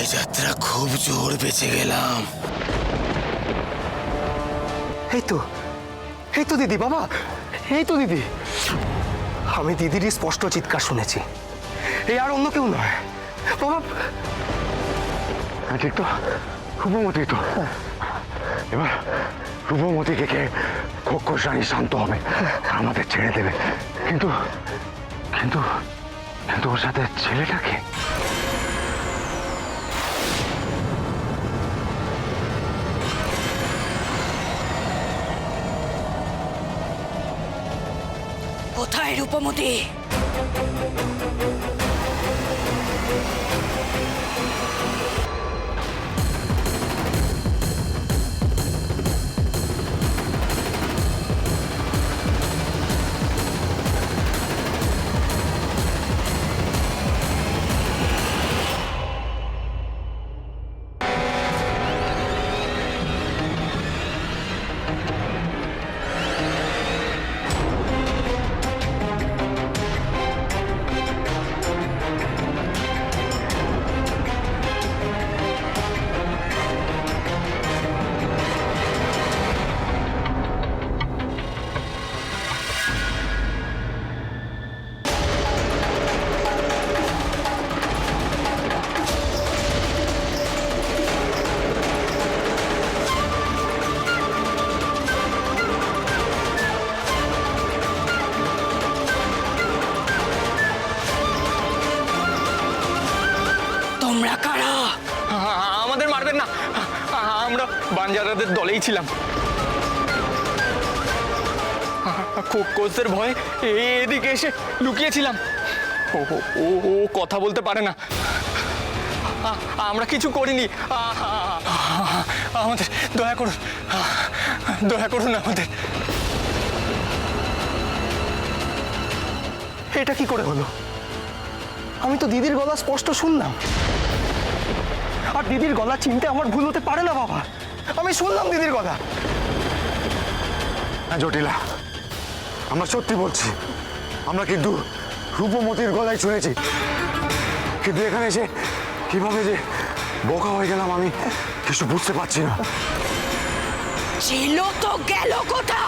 এই যাত্রা খুব জোর বেঁচে গেলাম। এই তো এই তো দিদি বাবা, এই তো দিদি। আমি দিদিরই স্পষ্ট চিৎকার শুনেছি। এই আর অন্য কেউ নয়। বাবা ঠিক তো? রূপমতি তো? এবার রূপমতি থেকে খোকস রানী শান্ত হবে, আমাদের ছেড়ে দেবে। কিন্তু কিন্তু কিন্তু ওর সাথে ছেলেটাকে কোথায় রূপমতি কারা? আমাদের মারবেন না। আমরা বাঞ্জারাদের দলেই ছিলাম। কোচের ভয়ে এদিকে এসে লুকিয়েছিলাম। ও, ও- কথা বলতে পারে না। আমরা কিছু করিনি। আমাদের দয়া করুন। দয়া করুন আমাদের। এটা কি করে হলো? আমি তো দিদির গলা স্পষ্ট শুনলাম। আর দিদির গলা চিনতে আমার ভুল হতে পারে না বাবা। আমি শুনলাম দিদির গলা হ্যাঁ জটিলা। আমরা সত্যি বলছি। আমরা কিন্তু রূপমতির গলায় শুনেছি। কিন্তু এখানে এসে কীভাবে যে বোকা হয়ে গেলাম আমি কিছু বুঝতে পারছি না। ছিল তো গেল কোথায়